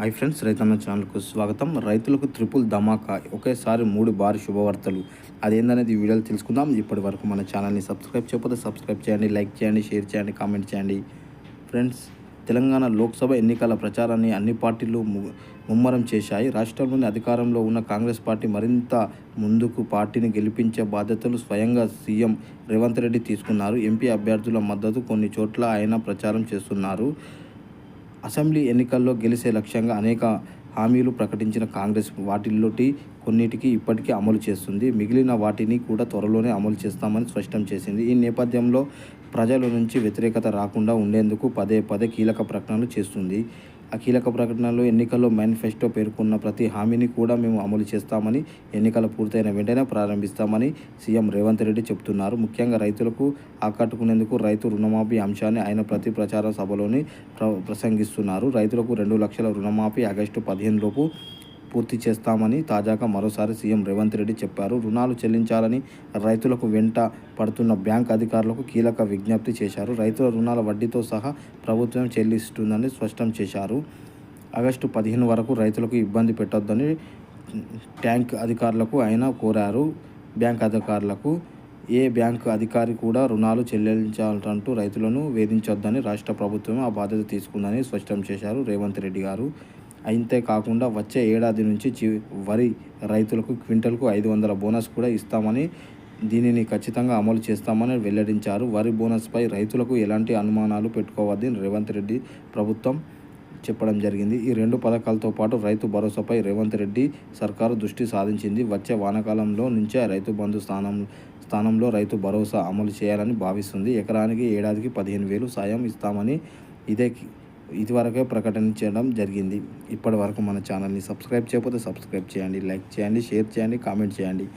Hi friends రైతన్న ఛానల్కు స్వాగతం. రైతులకు త్రిపుల్ ధమాకా ఒకేసారి మూడు భారీ శుభవార్తలు. అదేందనేది వీడియోలు తెలుసుకుందాం. ఇప్పటి వరకు మన ఛానల్ని సబ్స్క్రైబ్ చేయకపోతే సబ్స్క్రైబ్ చేయండి లైక్ చేయండి షేర్ చేయండి కామెంట్ చేయండి. ఫ్రెండ్స్ తెలంగాణ లోక్సభ ఎన్నికల ప్రచారాన్ని అన్ని పార్టీలు ము- ముమ్మరం చేశాయి. రాష్ట్రంలోని అధికారంలో ఉన్న కాంగ్రెస్ పార్టీ మరింత ముందుకు పార్టీని గెలిపించే బాధ్యతలు స్వయంగా సీఎం రేవంత్ రెడ్డి తీసుకున్నారు. ఎంపీ అభ్యర్థుల మద్దతు కొన్ని చోట్ల ఆయన ప్రచారం చేస్తున్నారు. అసెంబ్లీ ఎన్నికల్లో గెలిచే లక్ష్యంగా అనేక హామీలు ప్రకటించిన కాంగ్రెస్ వాటిల్లోటి కొన్నిటికి ఇప్పటికీ అమలు చేస్తుంది. మిగిలిన వాటిని కూడా త్వరలోనే అమలు చేస్తామని స్పష్టం చేసింది. ఈ నేపథ్యంలో ప్రజల నుంచి వ్యతిరేకత రాకుండా ఉండేందుకు పదే పదే కీలక ప్రకటనలు చేస్తుంది. ఆ కీలక ప్రకటనలో ఎన్నికల్లో మేనిఫెస్టో పేర్కొన్న ప్రతి హామీని కూడా మేము అమలు చేస్తామని ఎన్నికలు పూర్తయిన వెంటనే ప్రారంభిస్తామని సీఎం రేవంత్ రెడ్డి చెబుతున్నారు ముఖ్యంగా రైతులకు ఆకట్టుకునేందుకు రైతు రుణమాఫీ అంశాన్ని ఆయన ప్రతి ప్రచార సభలోని ప్ర ప్రసంగిస్తున్నారు. రైతులకు రెండు లక్షల రుణమాఫీ ఆగస్టు పదిహేను లోపు పూర్తి చేస్తామని తాజాగా మరోసారి సీఎం రేవంత్ రెడ్డి చెప్పారు. రుణాలు చెల్లించాలని రైతులకు వెంట పడుతున్న బ్యాంక్ అధికారులకు కీలక విజ్ఞప్తి చేశారు. రైతుల రుణాల వడ్డీతో సహా ప్రభుత్వం చెల్లిస్తుందని స్పష్టం చేశారు. ఆగస్టు పదిహేను వరకు రైతులకు ఇబ్బంది పెట్టొద్దని ట్యాంక్ అధికారులకు ఆయన కోరారు. బ్యాంక్ అధికారులకు ఏ బ్యాంక్ అధికారి కూడా రుణాలు చెల్లించాలంటూ రైతులను వేధించొద్దని రాష్ట్ర ప్రభుత్వం ఆ బాధ్యత తీసుకుందని స్పష్టం చేశారు రేవంత్ రెడ్డి గారు. అంతేకాకుండా వచ్చే ఏడాది నుంచి చి వరి రైతులకు క్వింటల్కు ఐదు వందల బోనస్ కూడా ఇస్తామని దీనిని ఖచ్చితంగా అమలు చేస్తామని వెల్లడించారు. వరి బోనస్పై రైతులకు ఎలాంటి అనుమానాలు పెట్టుకోవద్దని రేవంత్ రెడ్డి ప్రభుత్వం చెప్పడం జరిగింది. ఈ రెండు పథకాలతో పాటు రైతు భరోసాపై రేవంత్ రెడ్డి సర్కారు దృష్టి సాధించింది. వచ్చే వానాకాలంలో నుంచే రైతు బంధు స్థానం స్థానంలో రైతు భరోసా అమలు చేయాలని భావిస్తుంది. ఎకరానికి ఏడాదికి పదిహేను వేలు సాయం ఇస్తామని ఇదే ఇదివరకే ప్రకటన చేయడం జరిగింది. ఇప్పటి వరకు మన ఛానల్ని సబ్స్క్రైబ్ చేయకపోతే సబ్స్క్రైబ్ చేయండి లైక్ చేయండి షేర్ చేయండి కామెంట్ చేయండి.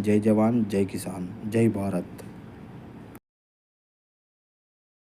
జై జవాన్ జై కిసాన్ జై భారత్.